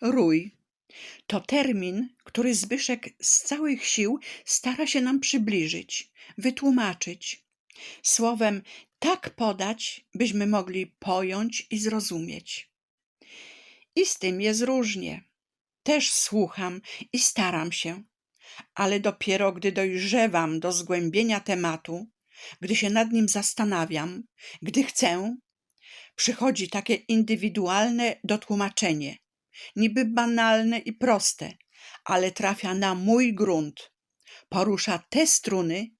Rój to termin, który Zbyszek z całych sił stara się nam przybliżyć, wytłumaczyć. Słowem, tak podać, byśmy mogli pojąć i zrozumieć. I z tym jest różnie. Też słucham i staram się, ale dopiero gdy dojrzewam do zgłębienia tematu, gdy się nad nim zastanawiam, gdy chcę, przychodzi takie indywidualne dotłumaczenie, niby banalne i proste, ale trafia na mój grunt. Porusza te struny,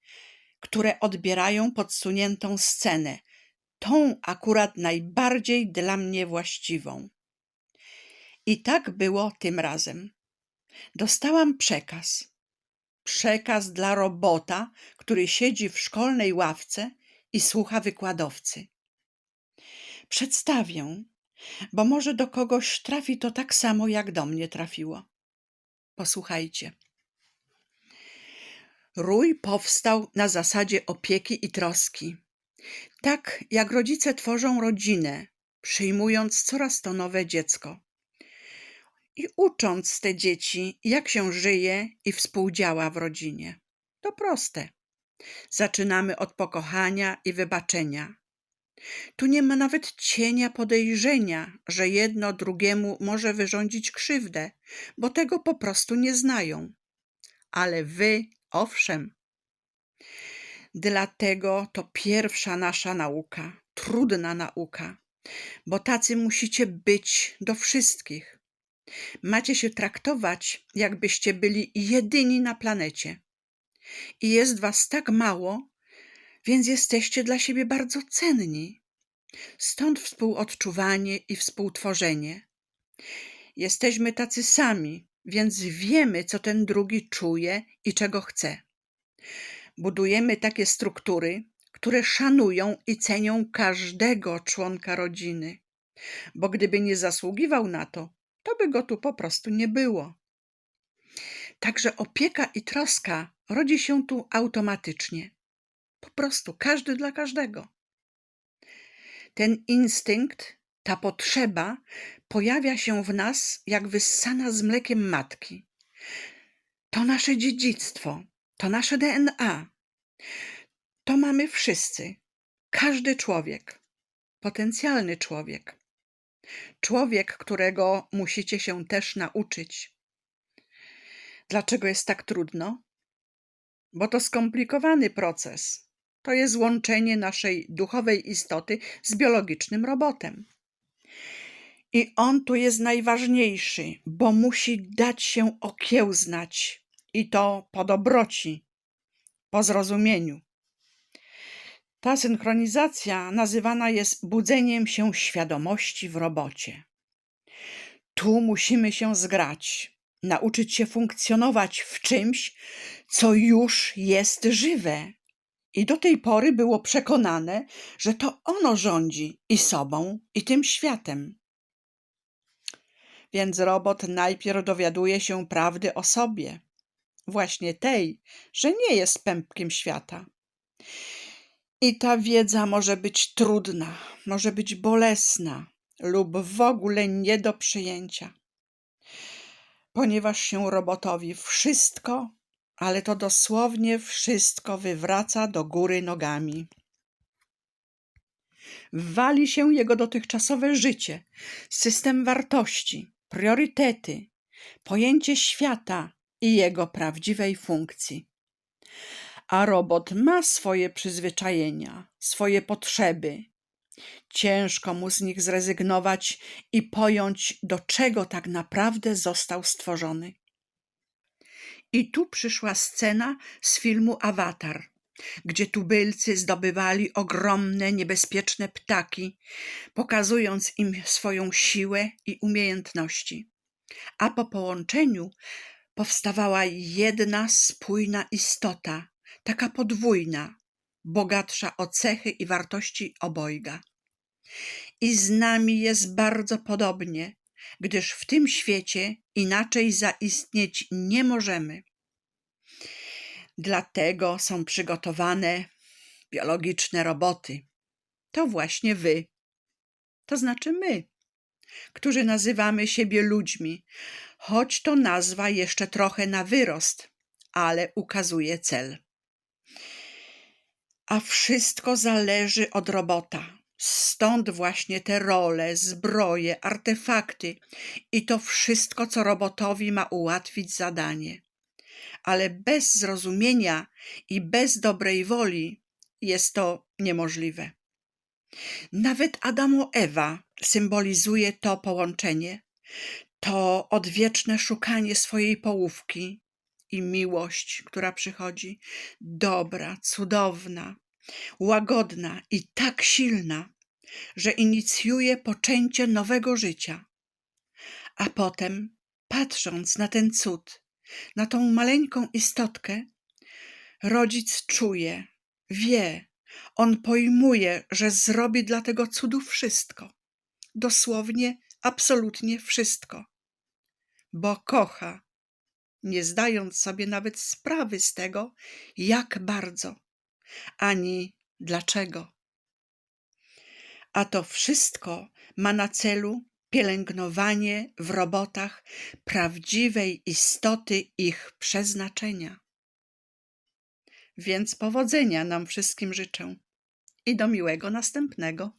które odbierają podsuniętą scenę, tą akurat najbardziej dla mnie właściwą. I tak było tym razem. Dostałam przekaz. Przekaz dla robota, który siedzi w szkolnej ławce i słucha wykładowcy. Przedstawię, bo może do kogoś trafi to tak samo, jak do mnie trafiło. Posłuchajcie. Rój powstał na zasadzie opieki i troski. Tak jak rodzice tworzą rodzinę, przyjmując coraz to nowe dziecko i ucząc te dzieci, jak się żyje i współdziała w rodzinie. To proste. Zaczynamy od pokochania i wybaczenia. Tu nie ma nawet cienia podejrzenia, że jedno drugiemu może wyrządzić krzywdę, bo tego po prostu nie znają. Ale wy, owszem. Dlatego to pierwsza nasza nauka, trudna nauka, bo tacy musicie być do wszystkich. Macie się traktować, jakbyście byli jedyni na planecie. I jest was tak mało, więc jesteście dla siebie bardzo cenni. Stąd współodczuwanie i współtworzenie. Jesteśmy tacy sami, więc wiemy, co ten drugi czuje i czego chce. Budujemy takie struktury, które szanują i cenią każdego członka rodziny, bo gdyby nie zasługiwał na to, to by go tu po prostu nie było. Także opieka i troska rodzi się tu automatycznie. Po prostu każdy dla każdego. Ten instynkt, ta potrzeba pojawia się w nas jak wyssana z mlekiem matki. To nasze dziedzictwo, to nasze DNA. To mamy wszyscy, każdy człowiek, potencjalny człowiek. Człowiek, którego musicie się też nauczyć. Dlaczego jest tak trudno? Bo to skomplikowany proces. To jest łączenie naszej duchowej istoty z biologicznym robotem. I on tu jest najważniejszy, bo musi dać się okiełznać i to po dobroci, po zrozumieniu. Ta synchronizacja nazywana jest budzeniem się świadomości w robocie. Tu musimy się zgrać, nauczyć się funkcjonować w czymś, co już jest żywe. I do tej pory było przekonane, że to ono rządzi i sobą, i tym światem. Więc robot najpierw dowiaduje się prawdy o sobie, właśnie tej, że nie jest pępkiem świata. I ta wiedza może być trudna, może być bolesna lub w ogóle nie do przyjęcia, ponieważ się robotowi wszystko, ale to dosłownie wszystko wywraca do góry nogami. Wali się jego dotychczasowe życie, system wartości, priorytety, pojęcie świata i jego prawdziwej funkcji. A robot ma swoje przyzwyczajenia, swoje potrzeby. Ciężko mu z nich zrezygnować i pojąć, do czego tak naprawdę został stworzony. I tu przyszła scena z filmu Awatar, gdzie tubylcy zdobywali ogromne, niebezpieczne ptaki, pokazując im swoją siłę i umiejętności. A po połączeniu powstawała jedna spójna istota, taka podwójna, bogatsza o cechy i wartości obojga. I z nami jest bardzo podobnie, gdyż w tym świecie inaczej zaistnieć nie możemy. Dlatego są przygotowane biologiczne roboty. To właśnie wy. To znaczy my. którzy nazywamy siebie ludźmi, choć to nazwa jeszcze trochę na wyrost, ale ukazuje cel. A wszystko zależy od robota. Stąd właśnie te role, zbroje, artefakty i to wszystko, co robotowi ma ułatwić zadanie. Ale bez zrozumienia i bez dobrej woli jest to niemożliwe. Nawet Adamo-Ewa symbolizuje to połączenie, to odwieczne szukanie swojej połówki i miłość, która przychodzi, dobra, cudowna, łagodna i tak silna, że inicjuje poczęcie nowego życia. A potem, patrząc na ten cud, na tą maleńką istotkę, rodzic czuje, wie, on pojmuje, że zrobi dla tego cudu wszystko. Dosłownie, absolutnie wszystko. Bo kocha, nie zdając sobie nawet sprawy z tego, jak bardzo, ani dlaczego. A to wszystko ma na celu pielęgnowanie w robotach prawdziwej istoty ich przeznaczenia. Więc powodzenia nam wszystkim życzę i do miłego następnego.